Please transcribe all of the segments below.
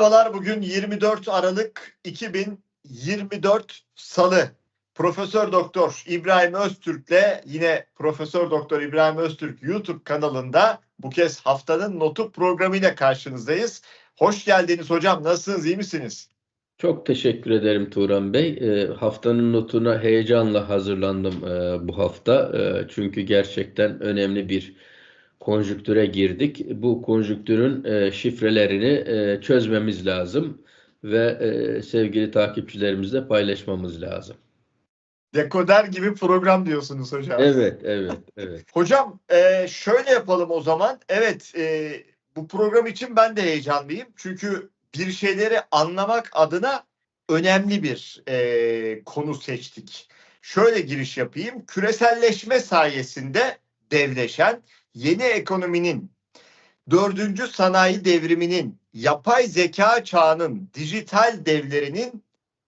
Merhabalar, bugün 24 Aralık 2024 Salı. Profesör Doktor İbrahim Öztürk'le yine Profesör Doktor İbrahim Öztürk YouTube kanalında bu kez haftanın notu programıyla karşınızdayız. Hoş geldiniz hocam. Nasılsınız? iyi misiniz? Çok teşekkür ederim Turan Bey. E, haftanın notuna heyecanla hazırlandım e, bu hafta. E, çünkü gerçekten önemli bir konjüktüre girdik. Bu konjüktürün e, şifrelerini e, çözmemiz lazım ve e, sevgili takipçilerimizle paylaşmamız lazım. Dekoder gibi program diyorsunuz hocam. Evet, evet, evet. Hocam e, şöyle yapalım o zaman. Evet, e, bu program için ben de heyecanlıyım. Çünkü bir şeyleri anlamak adına önemli bir e, konu seçtik. Şöyle giriş yapayım. Küreselleşme sayesinde devleşen yeni ekonominin, dördüncü sanayi devriminin, yapay zeka çağının, dijital devlerinin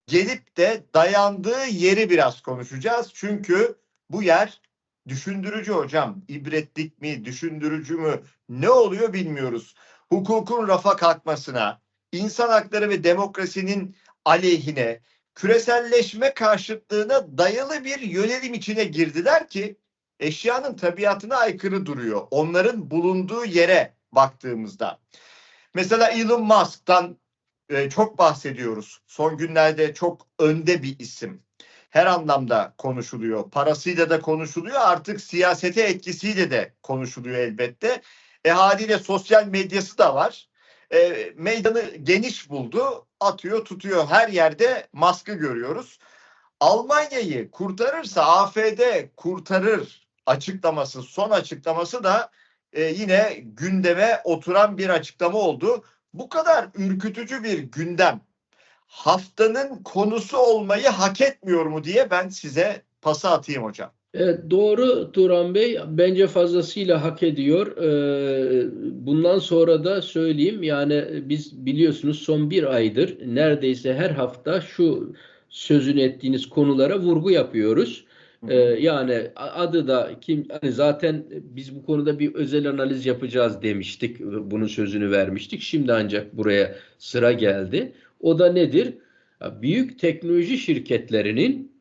gelip de dayandığı yeri biraz konuşacağız. Çünkü bu yer düşündürücü hocam. İbretlik mi, düşündürücü mü ne oluyor bilmiyoruz. Hukukun rafa kalkmasına, insan hakları ve demokrasinin aleyhine, küreselleşme karşıtlığına dayalı bir yönelim içine girdiler ki eşyanın tabiatına aykırı duruyor. Onların bulunduğu yere baktığımızda. Mesela Elon Musk'tan e, çok bahsediyoruz. Son günlerde çok önde bir isim. Her anlamda konuşuluyor. Parasıyla da konuşuluyor. Artık siyasete etkisiyle de konuşuluyor elbette. E haliyle sosyal medyası da var. E, meydanı geniş buldu. Atıyor tutuyor. Her yerde maskı görüyoruz. Almanya'yı kurtarırsa AFD kurtarır açıklaması, son açıklaması da e, yine gündeme oturan bir açıklama oldu. Bu kadar ürkütücü bir gündem haftanın konusu olmayı hak etmiyor mu diye ben size pası atayım hocam. Evet, doğru Turan Bey. Bence fazlasıyla hak ediyor. Ee, bundan sonra da söyleyeyim yani biz biliyorsunuz son bir aydır neredeyse her hafta şu sözünü ettiğiniz konulara vurgu yapıyoruz. Ee, yani adı da kim hani zaten biz bu konuda bir özel analiz yapacağız demiştik. Bunun sözünü vermiştik. Şimdi ancak buraya sıra geldi. O da nedir? Büyük teknoloji şirketlerinin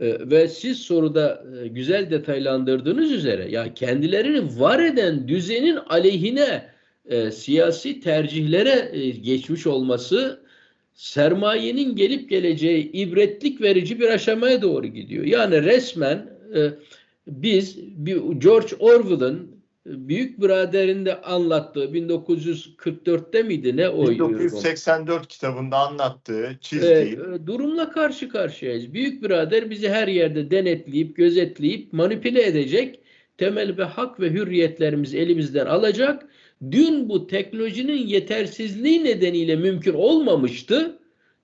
e, ve siz soruda e, güzel detaylandırdığınız üzere ya kendilerini var eden düzenin aleyhine e, siyasi tercihlere e, geçmiş olması sermayenin gelip geleceği ibretlik verici bir aşamaya doğru gidiyor. Yani resmen e, biz bir George Orwell'ın Büyük Birader'inde anlattığı 1944'te miydi ne o? 1984 kitabında anlattığı çizdiği. E, durumla karşı karşıyayız. Büyük Birader bizi her yerde denetleyip, gözetleyip, manipüle edecek. Temel ve hak ve hürriyetlerimizi elimizden alacak dün bu teknolojinin yetersizliği nedeniyle mümkün olmamıştı.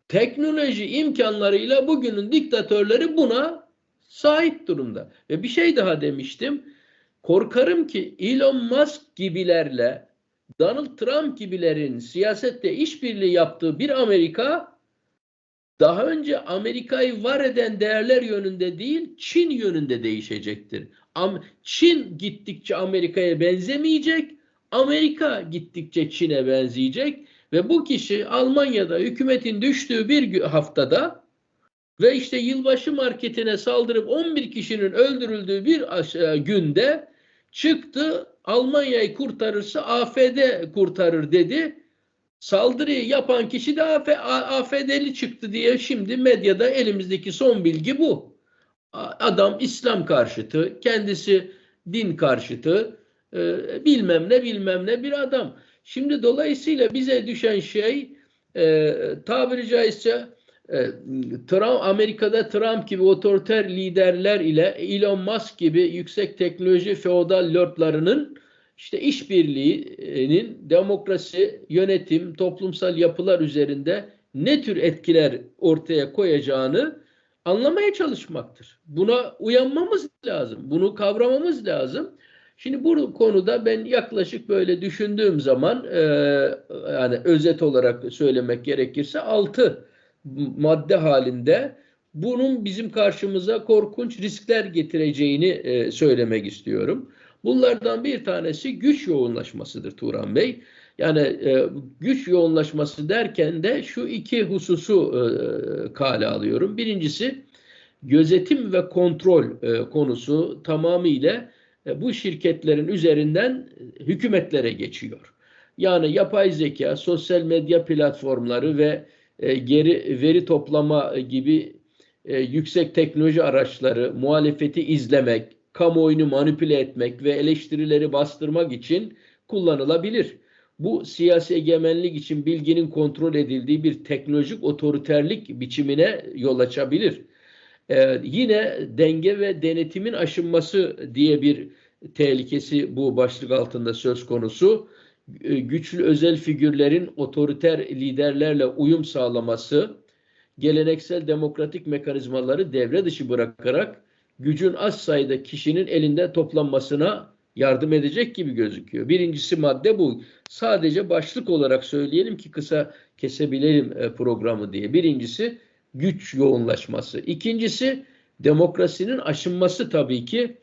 Teknoloji imkanlarıyla bugünün diktatörleri buna sahip durumda. Ve bir şey daha demiştim. Korkarım ki Elon Musk gibilerle Donald Trump gibilerin siyasette işbirliği yaptığı bir Amerika daha önce Amerika'yı var eden değerler yönünde değil Çin yönünde değişecektir. Çin gittikçe Amerika'ya benzemeyecek. Amerika gittikçe Çin'e benzeyecek ve bu kişi Almanya'da hükümetin düştüğü bir haftada ve işte yılbaşı marketine saldırıp 11 kişinin öldürüldüğü bir e, günde çıktı Almanya'yı kurtarırsa AFD kurtarır dedi. Saldırıyı yapan kişi de AFD'li çıktı diye şimdi medyada elimizdeki son bilgi bu. Adam İslam karşıtı, kendisi din karşıtı, e, bilmem ne bilmem ne bir adam. Şimdi dolayısıyla bize düşen şey e, tabiri caizse e, Trump, Amerika'da Trump gibi otoriter liderler ile Elon Musk gibi yüksek teknoloji feodal lordlarının işte işbirliğinin demokrasi, yönetim, toplumsal yapılar üzerinde ne tür etkiler ortaya koyacağını anlamaya çalışmaktır. Buna uyanmamız lazım. Bunu kavramamız lazım. Şimdi bu konuda ben yaklaşık böyle düşündüğüm zaman e, yani özet olarak söylemek gerekirse altı madde halinde bunun bizim karşımıza korkunç riskler getireceğini e, söylemek istiyorum. Bunlardan bir tanesi güç yoğunlaşmasıdır Turan Bey. Yani e, güç yoğunlaşması derken de şu iki hususu e, kale alıyorum. Birincisi gözetim ve kontrol e, konusu tamamıyla bu şirketlerin üzerinden hükümetlere geçiyor. Yani yapay zeka, sosyal medya platformları ve e, geri veri toplama gibi e, yüksek teknoloji araçları muhalefeti izlemek, kamuoyunu manipüle etmek ve eleştirileri bastırmak için kullanılabilir. Bu siyasi egemenlik için bilginin kontrol edildiği bir teknolojik otoriterlik biçimine yol açabilir. Ee, yine denge ve denetimin aşınması diye bir tehlikesi bu başlık altında söz konusu. Ee, güçlü özel figürlerin otoriter liderlerle uyum sağlaması, geleneksel demokratik mekanizmaları devre dışı bırakarak gücün az sayıda kişinin elinde toplanmasına yardım edecek gibi gözüküyor. Birincisi madde bu. Sadece başlık olarak söyleyelim ki kısa kesebilelim e, programı diye. Birincisi güç yoğunlaşması. İkincisi demokrasinin aşınması tabii ki.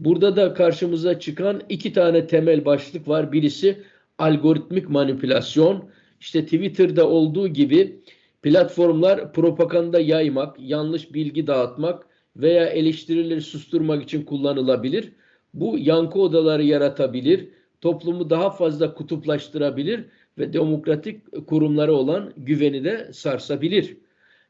Burada da karşımıza çıkan iki tane temel başlık var. Birisi algoritmik manipülasyon. İşte Twitter'da olduğu gibi platformlar propaganda yaymak, yanlış bilgi dağıtmak veya eleştirileri susturmak için kullanılabilir. Bu yankı odaları yaratabilir, toplumu daha fazla kutuplaştırabilir ve demokratik kurumlara olan güveni de sarsabilir.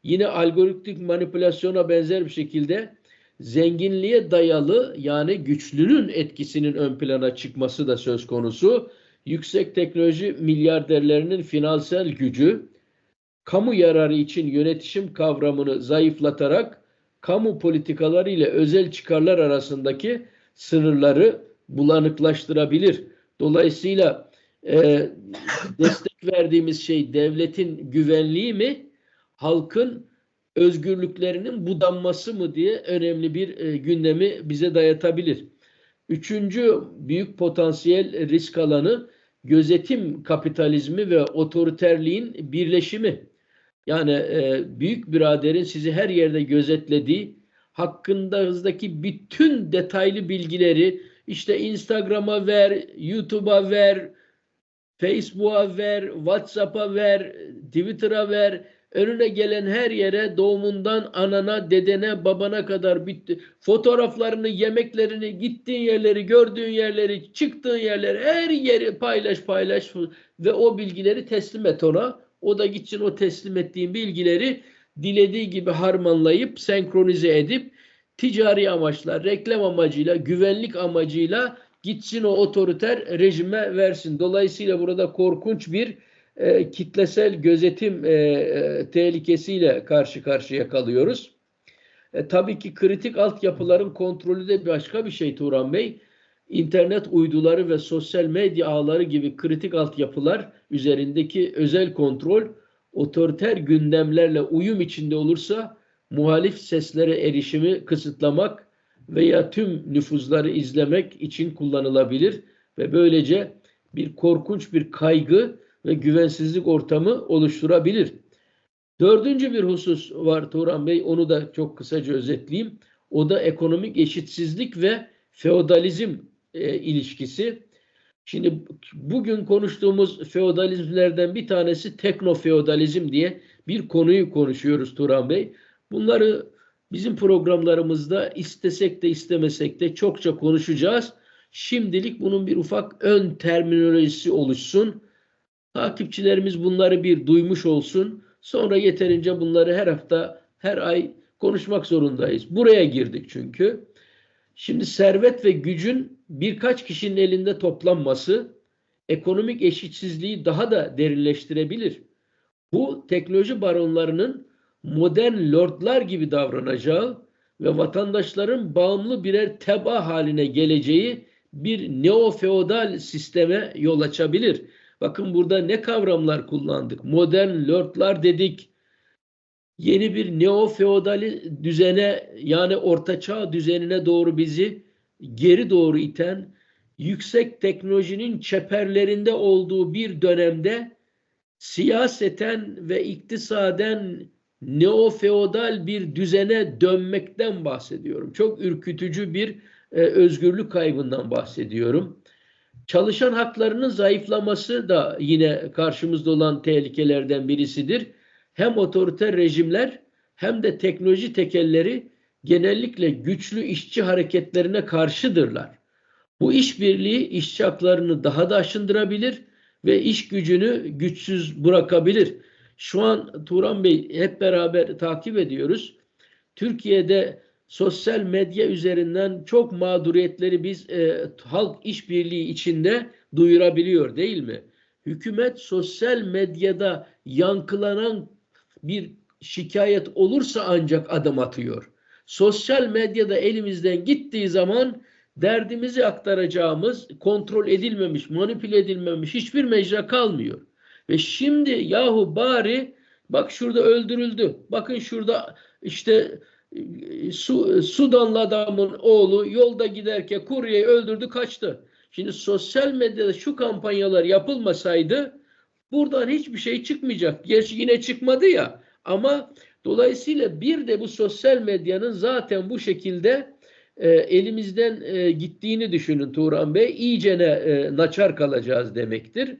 Yine algoritmik manipülasyona benzer bir şekilde zenginliğe dayalı yani güçlünün etkisinin ön plana çıkması da söz konusu. Yüksek teknoloji milyarderlerinin finansal gücü kamu yararı için yönetişim kavramını zayıflatarak kamu politikaları ile özel çıkarlar arasındaki sınırları bulanıklaştırabilir. Dolayısıyla e, destek verdiğimiz şey devletin güvenliği mi, halkın özgürlüklerinin budanması mı diye önemli bir e, gündemi bize dayatabilir. Üçüncü büyük potansiyel risk alanı gözetim kapitalizmi ve otoriterliğin birleşimi. Yani e, büyük biraderin sizi her yerde gözetlediği, hakkındaki bütün detaylı bilgileri işte Instagram'a ver, YouTube'a ver, Facebook'a ver, WhatsApp'a ver, Twitter'a ver, önüne gelen her yere doğumundan anana, dedene, babana kadar bitti. Fotoğraflarını, yemeklerini, gittiğin yerleri, gördüğün yerleri, çıktığın yerleri her yeri paylaş paylaş ve o bilgileri teslim et ona. O da gitsin o teslim ettiğin bilgileri dilediği gibi harmanlayıp, senkronize edip ticari amaçlar, reklam amacıyla, güvenlik amacıyla gitsin o otoriter rejime versin. Dolayısıyla burada korkunç bir e, kitlesel gözetim e, e, tehlikesiyle karşı karşıya kalıyoruz. E, tabii ki kritik altyapıların kontrolü de başka bir şey Turan Bey. İnternet uyduları ve sosyal medya ağları gibi kritik altyapılar üzerindeki özel kontrol otoriter gündemlerle uyum içinde olursa muhalif seslere erişimi kısıtlamak veya tüm nüfuzları izlemek için kullanılabilir ve böylece bir korkunç bir kaygı ve güvensizlik ortamı oluşturabilir. Dördüncü bir husus var Turan Bey, onu da çok kısaca özetleyeyim. O da ekonomik eşitsizlik ve feodalizm e, ilişkisi. Şimdi bugün konuştuğumuz feodalizmlerden bir tanesi teknofeodalizm diye bir konuyu konuşuyoruz Turan Bey. Bunları bizim programlarımızda istesek de istemesek de çokça konuşacağız. Şimdilik bunun bir ufak ön terminolojisi oluşsun. Takipçilerimiz bunları bir duymuş olsun. Sonra yeterince bunları her hafta, her ay konuşmak zorundayız. Buraya girdik çünkü. Şimdi servet ve gücün birkaç kişinin elinde toplanması ekonomik eşitsizliği daha da derinleştirebilir. Bu teknoloji baronlarının modern lordlar gibi davranacağı ve vatandaşların bağımlı birer teba haline geleceği bir neo-feodal sisteme yol açabilir. Bakın burada ne kavramlar kullandık? Modern lordlar dedik. Yeni bir neo-feodal düzene yani ortaçağ düzenine doğru bizi geri doğru iten yüksek teknolojinin çeperlerinde olduğu bir dönemde siyaseten ve iktisaden neofeodal bir düzene dönmekten bahsediyorum. Çok ürkütücü bir e, özgürlük kaybından bahsediyorum. Çalışan haklarının zayıflaması da yine karşımızda olan tehlikelerden birisidir. Hem otoriter rejimler hem de teknoloji tekelleri genellikle güçlü işçi hareketlerine karşıdırlar. Bu işbirliği işçi haklarını daha da aşındırabilir ve iş gücünü güçsüz bırakabilir. Şu an Turan Bey hep beraber takip ediyoruz. Türkiye'de sosyal medya üzerinden çok mağduriyetleri biz e, halk işbirliği içinde duyurabiliyor değil mi? Hükümet sosyal medyada yankılanan bir şikayet olursa ancak adım atıyor. Sosyal medyada elimizden gittiği zaman derdimizi aktaracağımız kontrol edilmemiş, manipüle edilmemiş hiçbir mecra kalmıyor. Ve şimdi yahu bari bak şurada öldürüldü. Bakın şurada işte Su, Sudanlı adamın oğlu yolda giderken kuryeyi öldürdü kaçtı. Şimdi sosyal medyada şu kampanyalar yapılmasaydı buradan hiçbir şey çıkmayacak. Gerçi yine çıkmadı ya ama dolayısıyla bir de bu sosyal medyanın zaten bu şekilde e, elimizden e, gittiğini düşünün Turan Bey. İyicene e, naçar kalacağız demektir.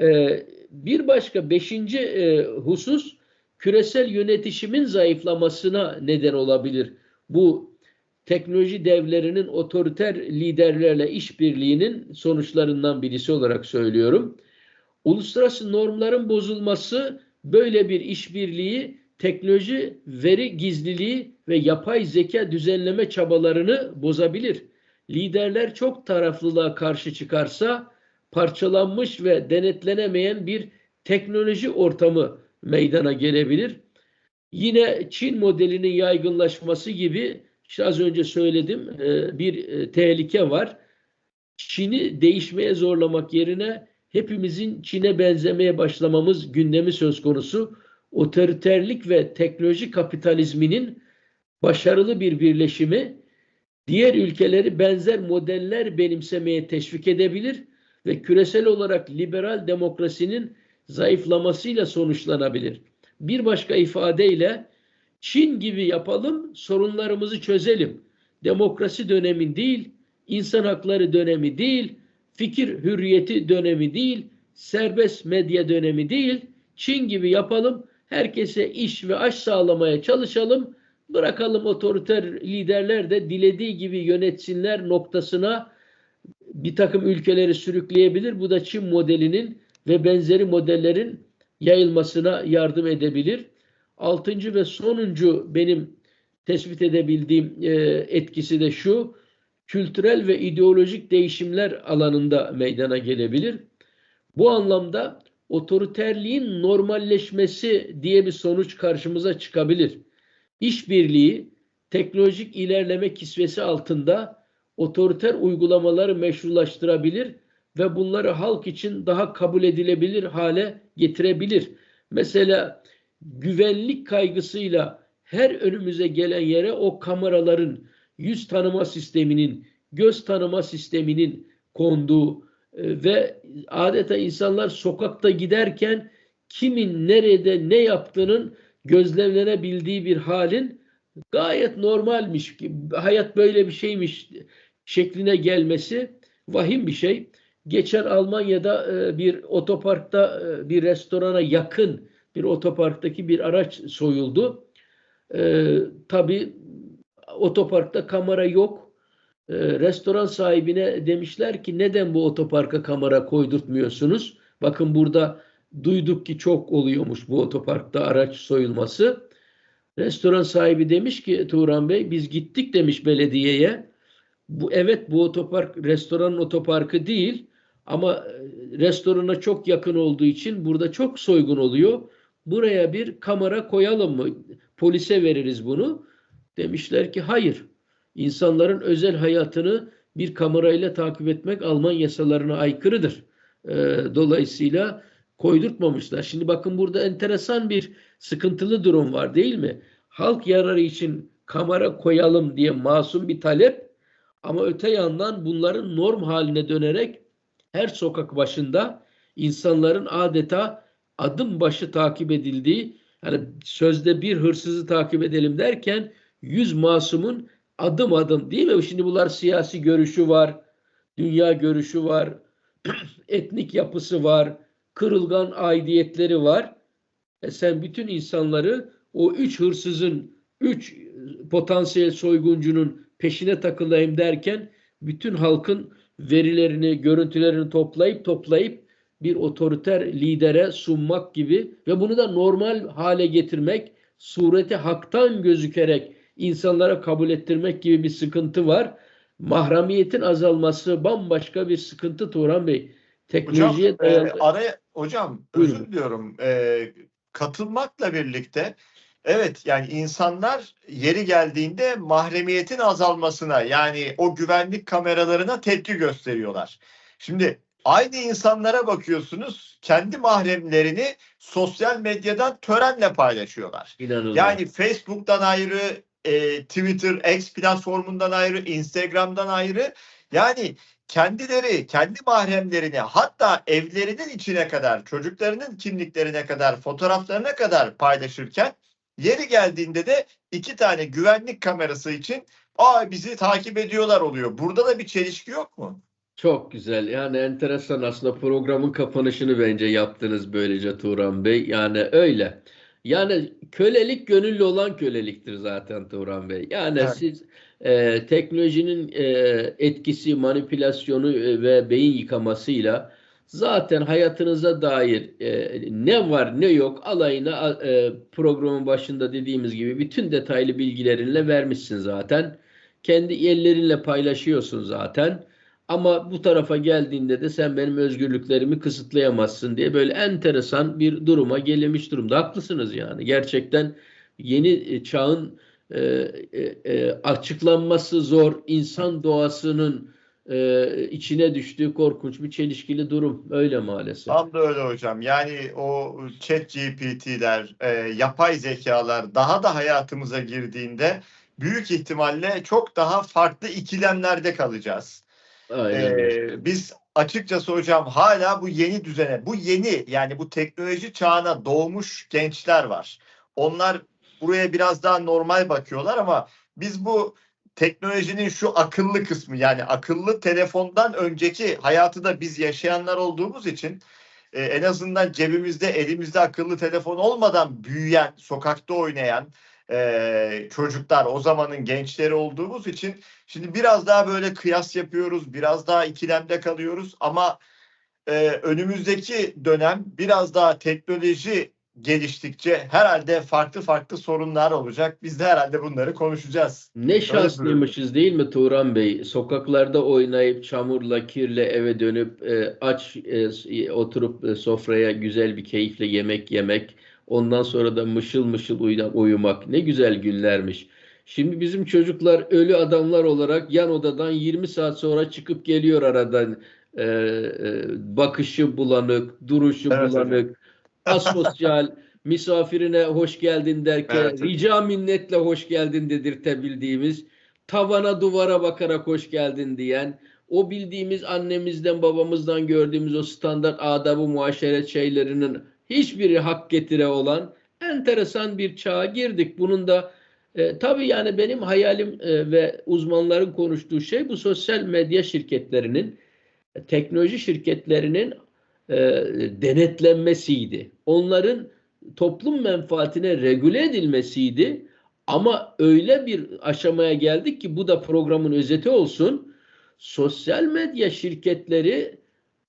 E, bir başka beşinci e, husus küresel yönetişimin zayıflamasına neden olabilir. Bu teknoloji devlerinin otoriter liderlerle işbirliğinin sonuçlarından birisi olarak söylüyorum. Uluslararası normların bozulması böyle bir işbirliği teknoloji, veri gizliliği ve yapay zeka düzenleme çabalarını bozabilir. Liderler çok taraflılığa karşı çıkarsa parçalanmış ve denetlenemeyen bir teknoloji ortamı meydana gelebilir. Yine Çin modelinin yaygınlaşması gibi işte az önce söyledim e, bir e, tehlike var. Çin'i değişmeye zorlamak yerine hepimizin Çin'e benzemeye başlamamız gündemi söz konusu. Otoriterlik ve teknoloji kapitalizminin başarılı bir birleşimi diğer ülkeleri benzer modeller benimsemeye teşvik edebilir ve küresel olarak liberal demokrasinin zayıflamasıyla sonuçlanabilir. Bir başka ifadeyle Çin gibi yapalım, sorunlarımızı çözelim. Demokrasi dönemi değil, insan hakları dönemi değil, fikir hürriyeti dönemi değil, serbest medya dönemi değil. Çin gibi yapalım, herkese iş ve aş sağlamaya çalışalım. Bırakalım otoriter liderler de dilediği gibi yönetsinler noktasına bir takım ülkeleri sürükleyebilir. Bu da Çin modelinin ve benzeri modellerin yayılmasına yardım edebilir. Altıncı ve sonuncu benim tespit edebildiğim e, etkisi de şu, kültürel ve ideolojik değişimler alanında meydana gelebilir. Bu anlamda otoriterliğin normalleşmesi diye bir sonuç karşımıza çıkabilir. İşbirliği, teknolojik ilerleme kisvesi altında otoriter uygulamaları meşrulaştırabilir ve bunları halk için daha kabul edilebilir hale getirebilir. Mesela güvenlik kaygısıyla her önümüze gelen yere o kameraların yüz tanıma sisteminin, göz tanıma sisteminin konduğu e, ve adeta insanlar sokakta giderken kimin nerede ne yaptığının gözlemlenebildiği bir halin gayet normalmiş, hayat böyle bir şeymiş şekline gelmesi vahim bir şey. Geçen Almanya'da e, bir otoparkta e, bir restorana yakın bir otoparktaki bir araç soyuldu. E, Tabi otoparkta kamera yok. E, restoran sahibine demişler ki neden bu otoparka kamera koydurtmuyorsunuz? Bakın burada duyduk ki çok oluyormuş bu otoparkta araç soyulması. Restoran sahibi demiş ki Turan Bey biz gittik demiş belediyeye. Bu evet bu otopark restoranın otoparkı değil ama e, restorana çok yakın olduğu için burada çok soygun oluyor. Buraya bir kamera koyalım mı? Polise veririz bunu. Demişler ki hayır. İnsanların özel hayatını bir kamerayla takip etmek Alman yasalarına aykırıdır. E, dolayısıyla koydurtmamışlar. Şimdi bakın burada enteresan bir sıkıntılı durum var değil mi? Halk yararı için kamera koyalım diye masum bir talep ama öte yandan bunların norm haline dönerek her sokak başında insanların adeta adım başı takip edildiği yani sözde bir hırsızı takip edelim derken yüz masumun adım adım değil mi? Şimdi bunlar siyasi görüşü var, dünya görüşü var, etnik yapısı var, kırılgan aidiyetleri var. E sen bütün insanları o üç hırsızın, üç potansiyel soyguncunun peşine takılayım derken bütün halkın verilerini, görüntülerini toplayıp toplayıp bir otoriter lidere sunmak gibi ve bunu da normal hale getirmek, sureti haktan gözükerek insanlara kabul ettirmek gibi bir sıkıntı var. Mahremiyetin azalması bambaşka bir sıkıntı Turan Bey. Hocam, Teknolojiye e, dayalı. araya hocam Buyurun. özür diliyorum. E, katılmakla birlikte evet yani insanlar yeri geldiğinde mahremiyetin azalmasına yani o güvenlik kameralarına tepki gösteriyorlar. Şimdi aynı insanlara bakıyorsunuz kendi mahremlerini sosyal medyadan törenle paylaşıyorlar. İnanılmaz. Yani Facebook'tan ayrı, e, Twitter, X platformundan ayrı, Instagram'dan ayrı. Yani kendileri, kendi mahremlerini hatta evlerinin içine kadar, çocuklarının kimliklerine kadar, fotoğraflarına kadar paylaşırken yeri geldiğinde de iki tane güvenlik kamerası için aa bizi takip ediyorlar oluyor. Burada da bir çelişki yok mu? Çok güzel. Yani enteresan aslında programın kapanışını bence yaptınız böylece Turan Bey. Yani öyle. Yani kölelik gönüllü olan köleliktir zaten Turan Bey. Yani Evet. siz e, teknolojinin e, etkisi, manipülasyonu e, ve beyin yıkamasıyla zaten hayatınıza dair e, ne var ne yok alayına e, programın başında dediğimiz gibi bütün detaylı bilgilerinle vermişsin zaten. Kendi ellerinle paylaşıyorsun zaten. Ama bu tarafa geldiğinde de sen benim özgürlüklerimi kısıtlayamazsın diye böyle enteresan bir duruma gelinmiş durumda. Haklısınız yani. Gerçekten yeni e, çağın e, e, e, açıklanması zor, insan doğasının e, içine düştüğü korkunç bir çelişkili durum. Öyle maalesef. Tam da öyle hocam. Yani o chat GPT'ler, e, yapay zekalar daha da hayatımıza girdiğinde büyük ihtimalle çok daha farklı ikilemlerde kalacağız. Aynen. Ee, biz açıkçası hocam hala bu yeni düzene, bu yeni yani bu teknoloji çağına doğmuş gençler var. Onlar buraya biraz daha normal bakıyorlar ama biz bu teknolojinin şu akıllı kısmı yani akıllı telefondan önceki hayatı da biz yaşayanlar olduğumuz için e, en azından cebimizde elimizde akıllı telefon olmadan büyüyen, sokakta oynayan e, çocuklar o zamanın gençleri olduğumuz için Şimdi biraz daha böyle kıyas yapıyoruz, biraz daha ikilemde kalıyoruz ama e, önümüzdeki dönem biraz daha teknoloji geliştikçe herhalde farklı farklı sorunlar olacak. Biz de herhalde bunları konuşacağız. Ne şanslıymışız değil mi Turan Bey? Sokaklarda oynayıp çamurla, kirle eve dönüp e, aç e, oturup e, sofraya güzel bir keyifle yemek yemek. Ondan sonra da mışıl mışıl uyumak. Ne güzel günlermiş. Şimdi bizim çocuklar ölü adamlar olarak yan odadan 20 saat sonra çıkıp geliyor aradan. E, e, bakışı bulanık, duruşu Evet hocam. Asosyal, misafirine hoş geldin derken Evet rica minnetle hoş geldin dedirtebildiğimiz, tavana duvara bakarak hoş geldin diyen, o bildiğimiz annemizden babamızdan gördüğümüz o standart adabı muaşeret şeylerinin hiçbiri hak getire olan enteresan bir çağa girdik. Bunun da e, tabii yani benim hayalim e, ve uzmanların konuştuğu şey bu sosyal medya şirketlerinin, teknoloji şirketlerinin e, denetlenmesiydi. Onların toplum menfaatine regüle edilmesiydi. Ama öyle bir aşamaya geldik ki bu da programın özeti olsun. Sosyal medya şirketleri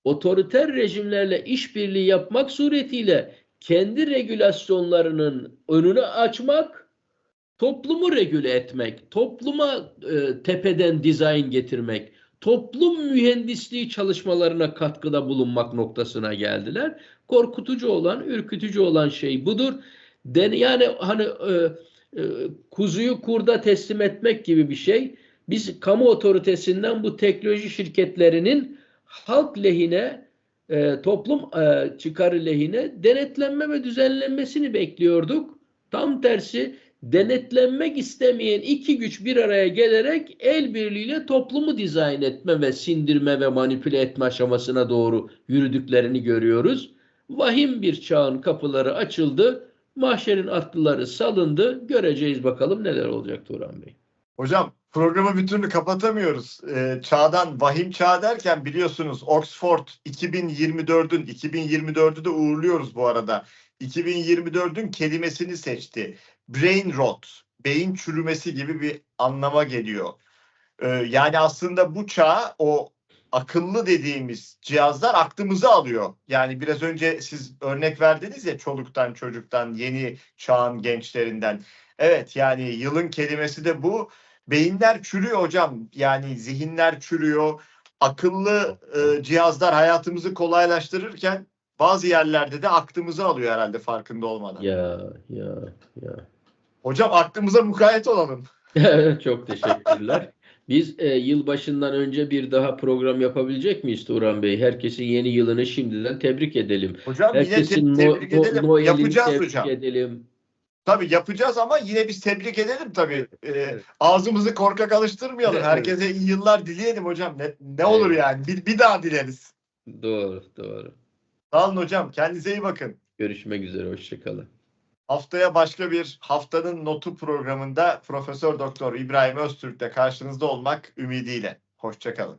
otoriter rejimlerle işbirliği yapmak suretiyle kendi regülasyonlarının önünü açmak, toplumu regüle etmek, topluma e, tepeden dizayn getirmek, toplum mühendisliği çalışmalarına katkıda bulunmak noktasına geldiler. Korkutucu olan, ürkütücü olan şey budur. Den yani hani e, e, kuzuyu kurda teslim etmek gibi bir şey. Biz kamu otoritesinden bu teknoloji şirketlerinin halk lehine, e, toplum e, çıkarı lehine denetlenme ve düzenlenmesini bekliyorduk. Tam tersi denetlenmek istemeyen iki güç bir araya gelerek el birliğiyle toplumu dizayn etme ve sindirme ve manipüle etme aşamasına doğru yürüdüklerini görüyoruz. Vahim bir çağın kapıları açıldı. Mahşerin atlıları salındı. Göreceğiz bakalım neler olacak Turan Bey. Hocam programı bir türlü kapatamıyoruz. Ee, çağdan vahim çağ derken biliyorsunuz Oxford 2024'ün 2024'ü de uğurluyoruz bu arada. 2024'ün kelimesini seçti. Brain rot, beyin çürümesi gibi bir anlama geliyor. Ee, yani aslında bu çağ o akıllı dediğimiz cihazlar aklımızı alıyor. Yani biraz önce siz örnek verdiniz ya çoluktan çocuktan yeni çağın gençlerinden. Evet yani yılın kelimesi de bu. Beyinler çürüyor hocam. Yani zihinler çürüyor. Akıllı e, cihazlar hayatımızı kolaylaştırırken bazı yerlerde de aklımızı alıyor herhalde farkında olmadan. Ya ya ya. Hocam aklımıza mukayyet olalım. Çok teşekkürler. Biz e, yılbaşından önce bir daha program yapabilecek miyiz Turan Bey? Herkesin yeni yılını şimdiden tebrik edelim. Hocam yine te- Herkesin no, tebrik no, edelim. Noel'ini Yapacağız tebrik hocam. edelim. Tabii yapacağız ama yine biz tebrik edelim tabii. Ee, Evet. Ağzımızı korkak alıştırmayalım. Evet. Herkese iyi yıllar dileyelim hocam. Ne, ne olur Evet. yani. Bir, bir daha dileriz. Doğru, doğru. Sağ olun hocam. Kendinize iyi bakın. Görüşmek üzere, hoşçakalın. Haftaya başka bir haftanın notu programında Profesör Doktor İbrahim Öztürk'le karşınızda olmak ümidiyle. Hoşçakalın.